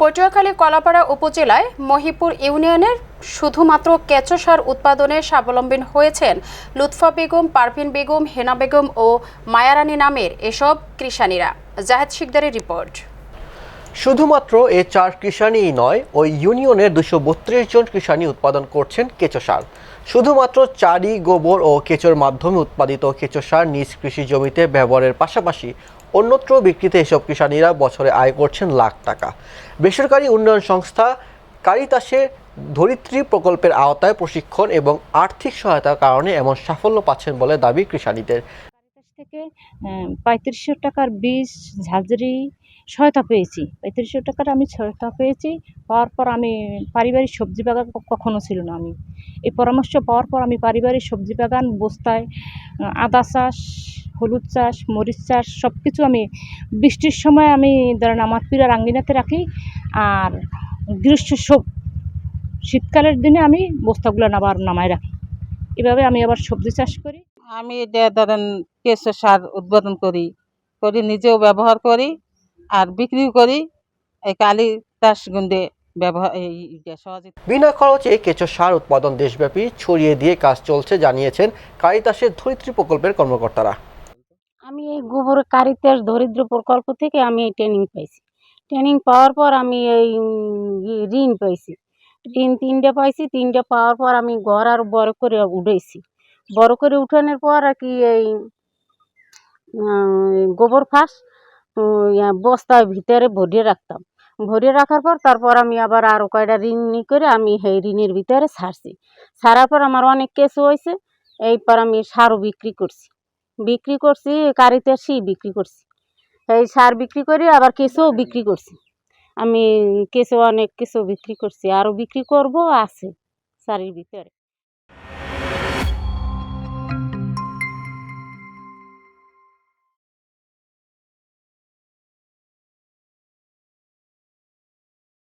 পটুয়াখালী কলাপাড়া উপজেলায় মহিপুর ইউনিয়নের শুধুমাত্র কেঁচো সার উৎপাদনে স্বাবলম্বী হয়েছেন লুৎফা বেগম, পারভিন বেগম, হেনা বেগম ও মায়ারানী নামের এসব কৃষানীরা। জাহেদ শিকদারের রিপোর্ট। শুধুমাত্র এ চার কৃষাণীই নয়, ওই ইউনিয়নের দুশো বত্রিশ জন কৃষাণী উৎপাদন করছেন কেঁচো সার। শুধুমাত্র চারি গোবর ও কেঁচোর মাধ্যমে উৎপাদিত কেঁচো সার নিজ কৃষি জমিতে ব্যবহারের পাশাপাশি অন্যত্র বিক্রিতে এসব কৃষাণীরা বছরে আয় করছেন লাখ টাকা। বেসরকারি উন্নয়ন সংস্থা কারিতাসের ধরিত্রী প্রকল্পের আওতায় প্রশিক্ষণ এবং আর্থিক সহায়তার কারণে এমন সাফল্য পাচ্ছেন বলে দাবি কৃষাণীদের। থেকে পঁয়ত্রিশশো টাকার বীজ, ঝাঁঝরি সহায়তা পেয়েছি। পঁয়ত্রিশশো টাকার আমি সহায়তা পেয়েছি। পাওয়ার পর আমি পারিবারিক সবজি বাগান কখনো ছিল না আমি। এই পরামর্শ পাওয়ার পর আমি পারিবারিক সবজি বাগান, বস্তায় আদা চাষ, হলুদ চাষ, মরিচ চাষ সব কিছু আমি বৃষ্টির সময় আমি ধরেন আমার পীড়ার আঙ্গিনাতে রাখি আর গ্রীষ্ম সব শীতকালের দিনে আমি বস্তাগুলো আবার নামায় রাখি। এভাবে আমি আবার সবজি চাষ করি। আমি এটা ধরেন কেঁচো সার উদ্বোধন করি করি, নিজেও ব্যবহার করি। আর বিক্রিও করি এই কালি চাষ গুন্ডে ব্যবহার এই সহজে। বিনা খরচে কেঁচো সার উৎপাদন দেশব্যাপী ছড়িয়ে দিয়ে কাজ চলছে জানিয়েছেন কারিতাসের ধরিত্রী প্রকল্পের কর্মকর্তারা। আমি এই গোবর কারিতাস দরিদ্র প্রকল্প থেকে আমি এই ট্রেনিং পাইছি। ট্রেনিং পাওয়ার পর আমি এই ঋণ পাইছি। ঋণ তিনটে পাইছি তিনটে পাওয়ার পর আমি ঘর আর বড় করে উঠেছি বড় করে উঠানোর পর আর কি এই গোবর ফাঁস বস্তার ভিতরে ভরিয়ে রাখতাম। ভরিয়ে রাখার পর তারপর আমি আবার আরও কয়টা ঋণ নি করে আমি সেই ঋণের ভিতরে ছাড়ছি ছাড়ার পর আমার অনেক কেসও হয়েছে এইপর আমি সারও বিক্রি করছি। বিক্রি করছি, কারিতে আসি বিক্রি করছি। এই সার বিক্রি করে আবার কেঁচোও বিক্রি করছি। আমি কেঁচো অনেক কেঁচো বিক্রি করছি আরও বিক্রি করব, আছে সারের ভিতরে।